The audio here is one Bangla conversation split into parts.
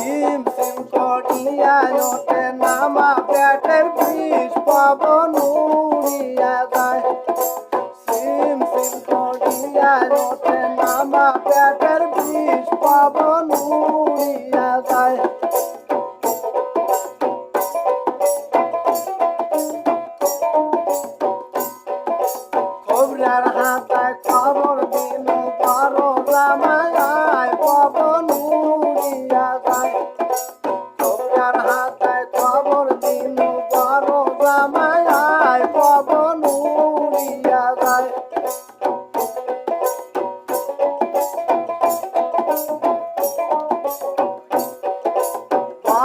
সিম সিম করিয়া ওঠে নামা পেটের বিষ পবন উড়িয়া যায়। সিম সিম করিয়া ওঠে নামা পেটের বিষ পবন উড়িয়া যায়। খবরার হাতায় খবর দিল বড় রামায়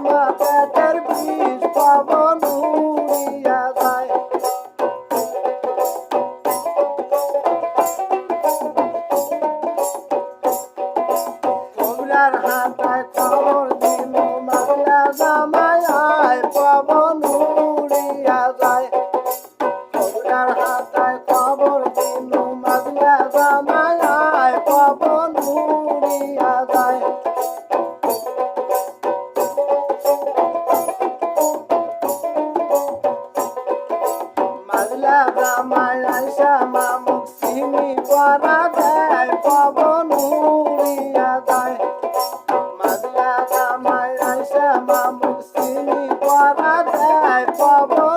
নামা পেটের বিষ পবন আইসা মামুক সিমি করা দেয়, পবন উড়িয়া যায়। মাগলা জামায় আইসা মামুক সিমি করা দেয়, পবন